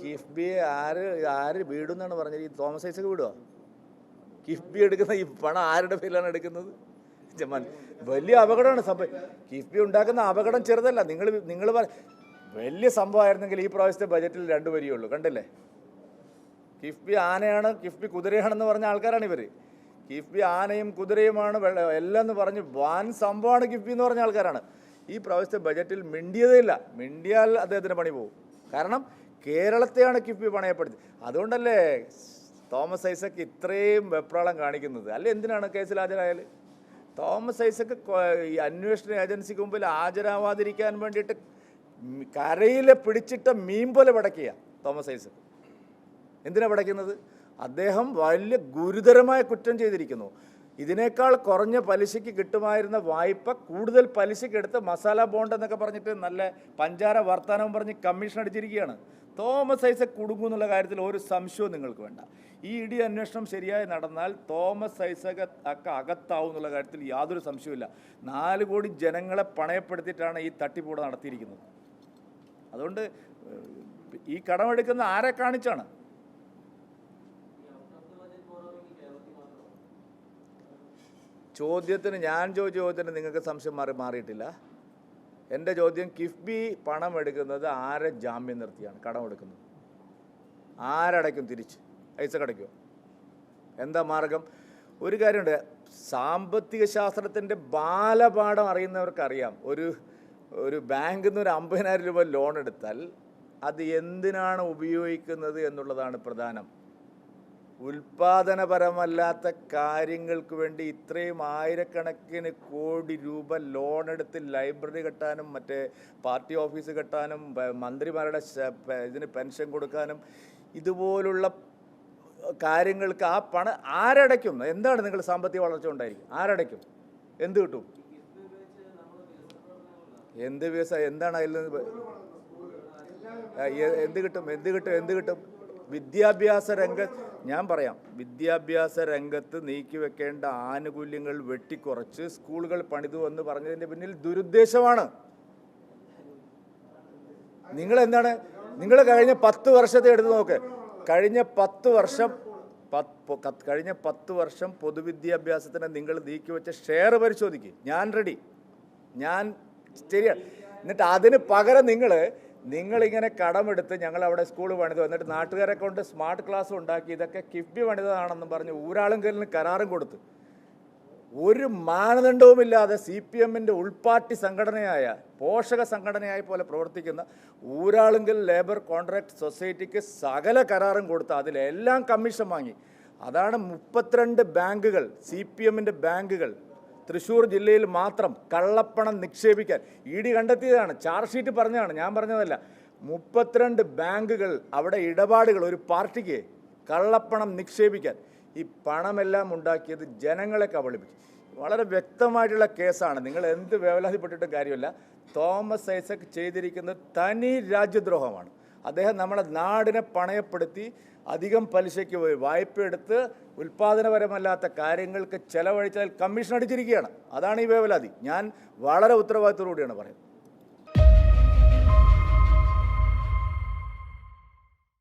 കിഫ്ബിയെ ആര് ആര് വീടുന്നാണ് പറഞ്ഞത്? ഈ തോമസ് ഐസക് വീടുവോ കിഫ്ബി എടുക്കുന്ന ഈ പണം ആരുടെ പേരിലാണ് എടുക്കുന്നത്? വലിയ അപകടമാണ് സംഭവം. കിഫ്ബി ഉണ്ടാക്കുന്ന അപകടം ചെറുതല്ല. നിങ്ങൾ നിങ്ങൾ വലിയ സംഭവമായിരുന്നെങ്കിൽ ഈ പ്രാവശ്യത്തെ ബജറ്റിൽ രണ്ടു വരികയുള്ളൂ കണ്ടില്ലേ? കിഫ്ബി ആനയാണ് കിഫ്ബി കുതിരയാണെന്ന് പറഞ്ഞ ആൾക്കാരാണ് ഇവർ കിഫ്ബി ആനയും കുതിരയുമാണ് എല്ലാം എന്ന് പറഞ്ഞ് വാൻ സംഭവമാണ് കിഫ്ബി എന്ന് പറഞ്ഞ ആൾക്കാരാണ്. ഈ പ്രാവശ്യത്തെ ബജറ്റിൽ മിണ്ടിയതേ ഇല്ല. മിണ്ടിയാൽ അദ്ദേഹത്തിന് പണി പോകും. കാരണം കേരളത്തെയാണ് കിഫ്ബി പണയപ്പെടുത്തി അതുകൊണ്ടല്ലേ തോമസ് ഐസക്ക് ഇത്രയും വെപ്രാളം കാണിക്കുന്നത്. അല്ല എന്തിനാണ് കേസിൽ ഹാജരായാൽ തോമസ് ഐസക്ക് ഈ അന്വേഷണ ഏജൻസിക്ക് മുമ്പിൽ ഹാജരാവാതിരിക്കാൻ വേണ്ടിയിട്ട് കരയിൽ പിടിച്ചിട്ട മീൻ പോലെ പടക്കുക തോമസ് ഐസക്ക്. എന്തിനാണ് പടയ്ക്കുന്നത് അദ്ദേഹം വലിയ ഗുരുതരമായ കുറ്റം ചെയ്തിരിക്കുന്നു. ഇതിനേക്കാൾ കുറഞ്ഞ പലിശയ്ക്ക് കിട്ടുമായിരുന്ന വായ്പ കൂടുതൽ പലിശയ്ക്ക് എടുത്ത് മസാല ബോണ്ട് എന്നൊക്കെ പറഞ്ഞിട്ട് നല്ല പഞ്ചാര വർത്തമാനം പറഞ്ഞ് കമ്മീഷൻ അടിച്ചിരിക്കുകയാണ്. തോമസ് ഐസക് കുടുങ്ങും എന്നുള്ള കാര്യത്തിൽ ഒരു സംശയവും നിങ്ങൾക്ക് വേണ്ട. ഈ ഇടി അന്വേഷണം ശരിയായി നടന്നാൽ തോമസ് ഐസക് ഒക്കെ അകത്താവും എന്നുള്ള കാര്യത്തിൽ യാതൊരു സംശയവുമില്ല. നാല് കോടി ജനങ്ങളെ പണയപ്പെടുത്തിയിട്ടാണ് ഈ തട്ടിപ്പൂടെ നടത്തിയിരിക്കുന്നത്. അതുകൊണ്ട് ഈ കടമെടുക്കുന്ന ആരെ കാണിച്ചാണ്? ചോദ്യത്തിന് ഞാൻ ചോദിച്ച ചോദ്യത്തിന് നിങ്ങൾക്ക് സംശയം മാറി മാറിയിട്ടില്ല. എന്റെ ചോദ്യം കിഫ്ബി പണം എടുക്കുന്നത് ആരെ ജാമ്യം നിർത്തിയാണ്? കടം എടുക്കുന്നത്. ആരടയ്ക്കും തിരിച്ച്? പൈസ കടയ്ക്കുമോ എന്താ മാർഗം? ഒരു കാര്യമുണ്ട്. സാമ്പത്തിക ശാസ്ത്രത്തിന്റെ ബാലപാഠം അറിയുന്നവർക്കറിയാം. ഒരു ഒരു ബാങ്കിൽ നിന്ന് ഒരു അമ്പതിനായിരം രൂപ ലോൺ എടുത്താൽ അത് എന്തിനാണ് ഉപയോഗിക്കുന്നത് എന്നുള്ളതാണ് പ്രധാനം. ഉൽപാദനപരമല്ലാത്ത കാര്യങ്ങൾക്ക് വേണ്ടി ഇത്രയും ആയിരക്കണക്കിന് കോടി രൂപ ലോൺ എടുത്ത് ലൈബ്രറി കെട്ടാനും മറ്റേ പാർട്ടി ഓഫീസ് കെട്ടാനും മന്ത്രിമാരുടെ ഇതിന് പെൻഷൻ കൊടുക്കാനും ഇതുപോലുള്ള കാര്യങ്ങൾക്ക് ആ പണം ആരടയ്ക്കും? എന്താണ് നിങ്ങൾ സാമ്പത്തിക വളർച്ച ഉണ്ടായിരിക്കും? ആരടയ്ക്കും? എന്ത് കിട്ടും? എന്ത് വ്യവസായം? എന്താണ് അതിൽ നിന്ന് എന്ത് കിട്ടും? എന്ത് കിട്ടും? എന്ത് കിട്ടും? വിദ്യാഭ്യാസ രംഗ ഞാൻ പറയാം. വിദ്യാഭ്യാസ രംഗത്ത് നീക്കി വെക്കേണ്ട ആനുകൂല്യങ്ങൾ വെട്ടിക്കുറച്ച് സ്കൂളുകൾ പണിതു എന്ന് പറഞ്ഞതിന്റെ പിന്നിൽ ദുരുദ്ദേശമാണ്. നിങ്ങൾ എന്താണ് നിങ്ങൾ കഴിഞ്ഞ പത്ത് വർഷത്തെ എടുത്ത് നോക്ക്. കഴിഞ്ഞ പത്ത് വർഷം കഴിഞ്ഞ പത്ത് വർഷം പൊതുവിദ്യാഭ്യാസത്തിന് നിങ്ങൾ നീക്കി വെച്ച ഷെയർ പരിശോധിക്കുക ഞാൻ റെഡി. ഞാൻ ശരിയാണ് എന്നിട്ട് അതിന് പകരം നിങ്ങൾ നിങ്ങളിങ്ങനെ കടമെടുത്ത് ഞങ്ങൾ അവിടെ സ്കൂൾ പണിതു എന്നിട്ട് നാട്ടുകാരെ കൊണ്ട് സ്മാർട്ട് ക്ലാസ് ഉണ്ടാക്കി ഇതൊക്കെ കിഫ്ബി പണിതതാണെന്നും പറഞ്ഞ് ഊരാളുങ്കലിന് കരാറും കൊടുത്ത്. ഒരു മാനദണ്ഡവുമില്ലാതെ സി പി എമ്മിന്റെ ഉൾപാർട്ടി സംഘടനയായ പോഷക സംഘടനയായി പോലെ പ്രവർത്തിക്കുന്ന ഊരാളുങ്കൽ ലേബർ കോൺട്രാക്ട് സൊസൈറ്റിക്ക് സകല കരാറും കൊടുത്ത് അതിലെല്ലാം കമ്മീഷൻ വാങ്ങി. അതാണ് മുപ്പത്തിരണ്ട് ബാങ്കുകൾ സി പി എമ്മിന്റെ ബാങ്കുകൾ തൃശ്ശൂർ ജില്ലയിൽ മാത്രം കള്ളപ്പണം നിക്ഷേപിക്കാൻ. ഇ ഡി കണ്ടെത്തിയതാണ്. ചാർജ് ഷീറ്റ് പറഞ്ഞതാണ്. ഞാൻ പറഞ്ഞതല്ല. മുപ്പത്തിരണ്ട് ബാങ്കുകൾ അവിടെ ഇടപാടുകൾ ഒരു പാർട്ടിക്ക് കള്ളപ്പണം നിക്ഷേപിക്കാൻ. ഈ പണമെല്ലാം ഉണ്ടാക്കിയത് ജനങ്ങളെ കബളിപ്പിച്ചു. വളരെ വ്യക്തമായിട്ടുള്ള കേസാണ്. നിങ്ങൾ എന്ത് വേവലാതിപ്പെട്ടിട്ടും കാര്യമല്ല. തോമസ് ഐസക് ചെയ്തിരിക്കുന്നത് തനി രാജ്യദ്രോഹമാണ്. അദ്ദേഹം നമ്മുടെ നാടിനെ പണയപ്പെടുത്തി അധികം പലിശയ്ക്ക് പോയി വായ്പ എടുത്ത് ഉൽപ്പാദനപരമല്ലാത്ത കാര്യങ്ങൾക്ക് ചെലവഴിച്ചാൽ കമ്മീഷൻ അടിച്ചിരിക്കുകയാണ്. അതാണ് ഈ വേവലാതി. ഞാൻ വളരെ ഉത്തരവാദിത്തത്തോടുകൂടിയാണ് പറയുന്നത്.